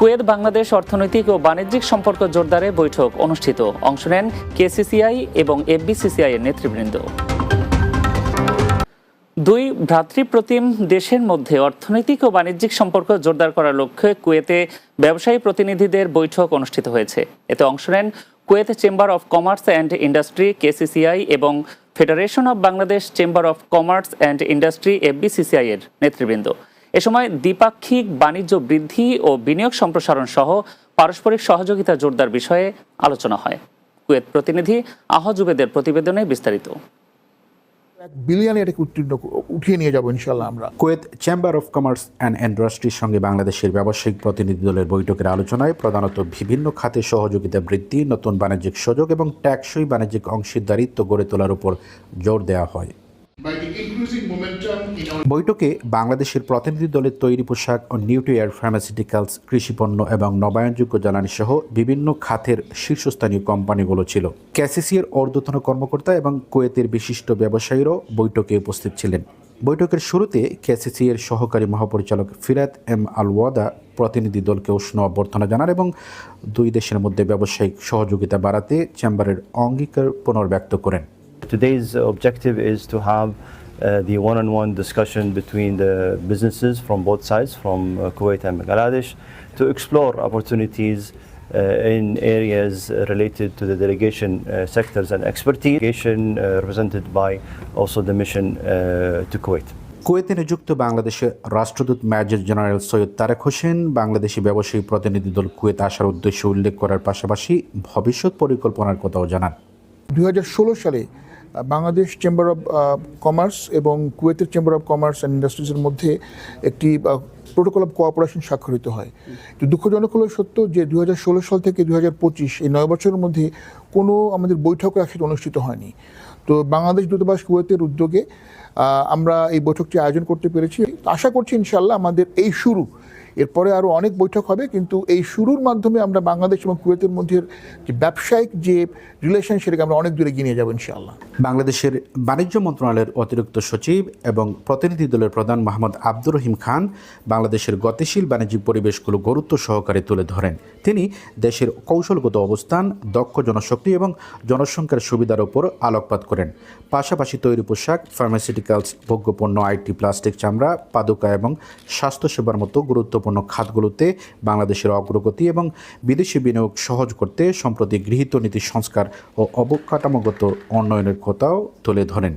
Kuwait, Bangladesh অর্থনৈতিক ও বাণিজ্যিক সম্পর্ক জোরদারে বৈঠক অনুষ্ঠিত। অংশ নেন কেসিসিআই এবং এফবিসিসিআই এর নেতৃবৃন্দ। দুই ভ্রাতৃপ্রতিম দেশের মধ্যে অর্থনৈতিক ও বাণিজ্যিক সম্পর্ক জোরদার করার লক্ষ্যে কুয়েতে ব্যবসায়ী প্রতিনিধিদের বৈঠক অনুষ্ঠিত হয়েছে। এতে অংশ নেন Kuwait chamber of commerce and industry, KCCI এবং federation of Bangladesh chamber of commerce and industry, FBCCI এর নেতৃবৃন্দ। এ সময় দ্বিপাক্ষিক বাণিজ্য বৃদ্ধি ও বিনিয়োগ সম্প্রসারণ সহ পারস্পরিক সহযোগিতা জোরদার বিষয়ে আলোচনা হয়। কুয়েত প্রতিনিধি আহজুবেদের প্রতিবেদনে বিস্তারিত। এক বিলিয়ন এটাকে উত্তীর্ণ উঠিয়ে নিয়ে যাব ইনশাল্লাহ আমরা। Kuwait chamber of commerce and ইন্ডাস্ট্রির সঙ্গে বাংলাদেশের ব্যবসায়িক প্রতিনিধি দলের বৈঠকের আলোচনায় প্রধানত বিভিন্ন খাতে সহযোগিতা বৃদ্ধি নতুন বাণিজ্যিক সুযোগ এবং ট্যাক্সই বাণিজ্যিক অংশীদারিত্ব গড়ে তোলার উপর জোর দেওয়া হয়। বৈঠকে বাংলাদেশের প্রতিনিধি দলের তৈরি পোশাক ও নিউট্রিয়ার ফার্মাসিউটিক্যালস কৃষিপণ্য এবং নবায়নযোগ্য জ্বালানি সহ বিভিন্ন খাতের শীর্ষস্থানীয় কোম্পানিগুলো ছিল। ক্যাসিসির ঊর্ধ্বতন কর্মকর্তা এবং কুয়েতের বিশিষ্ট ব্যবসায়ীরাও বৈঠকে উপস্থিত ছিলেন। বৈঠকের শুরুতে কেসিসি এর সহকারী মহাপরিচালক ফিরাত এম আলওয়াদা প্রতিনিধি দলকে উষ্ণ অভ্যর্থনা জানান এবং দুই দেশের মধ্যে ব্যবসায়িক সহযোগিতা বাড়াতে চেম্বারের অঙ্গীকার পুনর্ব্যক্ত করেন। Today's objective is to have uh, the one-on-one -on -one discussion between the businesses from both sides, from uh, Kuwait and Bangladesh, to explore opportunities uh, in areas related to the delegation uh, sectors and expertise. Delegation uh, represented by also the mission uh, to Kuwait. কুয়েতে নিযুক্ত বাংলাদেশের রাষ্ট্রদূত major general Syed Tarek Hossain Bangladeshi ব্যবসায়ী প্রতিনিধি দল Kuwait আসার উদ্দেশ্য উল্লেখ করার পাশাপাশি ভবিষ্যৎ পরিকল্পনার কথাও জানান দু হাজার ষোলো সালে বাংলাদেশ চেম্বার অফ কমার্স এবং কুয়েতের চেম্বার অফ কমার্স অ্যান্ড ইন্ডাস্ট্রিজের মধ্যে একটি প্রোটোকল অফ কোঅপারেশন স্বাক্ষরিত হয়। তো দুঃখজনক হলো সত্য যে দু হাজার ষোলো সাল থেকে দু হাজার পঁচিশ এই নয় বছরের মধ্যে কোনো আমাদের বৈঠক একসাথে অনুষ্ঠিত হয়নি। তো বাংলাদেশ দূতাবাস কুয়েতের উদ্যোগে আমরা এই বৈঠকটি আয়োজন করতে পেরেছি। আশা করছি ইনশাল্লাহ আমাদের এই শুরু এরপরে আরও অনেক বৈঠক হবে, কিন্তু এই শুরুর মাধ্যমে আমরা বাংলাদেশ এবং কুয়েতের মধ্যে যে ব্যবসায়িক যে রিলেশন সেটাকে আমরা অনেক দূরে গিয়ে যাব ইনশাআল্লাহ। বাংলাদেশের বাণিজ্য মন্ত্রণালয়ের অতিরিক্ত সচিব এবং প্রতিনিধি দলের প্রধান মোহাম্মদ আব্দুর রহিম খান বাংলাদেশের গতিশীল বাণিজ্যিক পরিবেশগুলো গুরুত্ব সহকারে তুলে ধরেন। তিনি দেশের কৌশলগত অবস্থান, দক্ষ জনশক্তি এবং জনসংখ্যার সুবিধার উপর আলোকপাত করেন। পাশাপাশি তৈরি পোশাক ফার্মাসিউটিক্যালস ভোগ্যপণ্য, আইটি প্লাস্টিক চামড়া, পাদুকা এবং স্বাস্থ্যসেবার মতো গুরুত্বপূর্ণ গুরুত্বপূর্ণ খাতগুলোতে বাংলাদেশের অগ্রগতি এবং বিদেশি বিনিয়োগ সহজ করতে সম্প্রতি গৃহীত নীতি সংস্কার ও অবকাঠামোগত উন্নয়নের কথাও তুলে ধরেন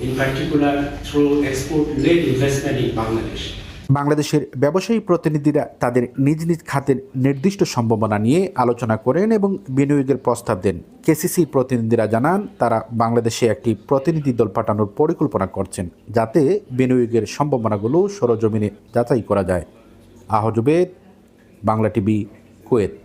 In particular, through export-led investment in Bangladesh. বাংলাদেশের ব্যবসায়ী প্রতিনিধিরা তাদের নিজ নিজ খাতের নির্দিষ্ট সম্ভাবনা নিয়ে আলোচনা করেন এবং বিনিয়োগের প্রস্তাব দেন। কেসিসি প্রতিনিধিরা জানান, তারা বাংলাদেশে একটি প্রতিনিধি দল পাঠানোর পরিকল্পনা করছেন যাতে বিনিয়োগের সম্ভাবনাগুলো সরজমিনে যাচাই করা যায়। আহজবেদ বাংলা টিভি, কুয়েত।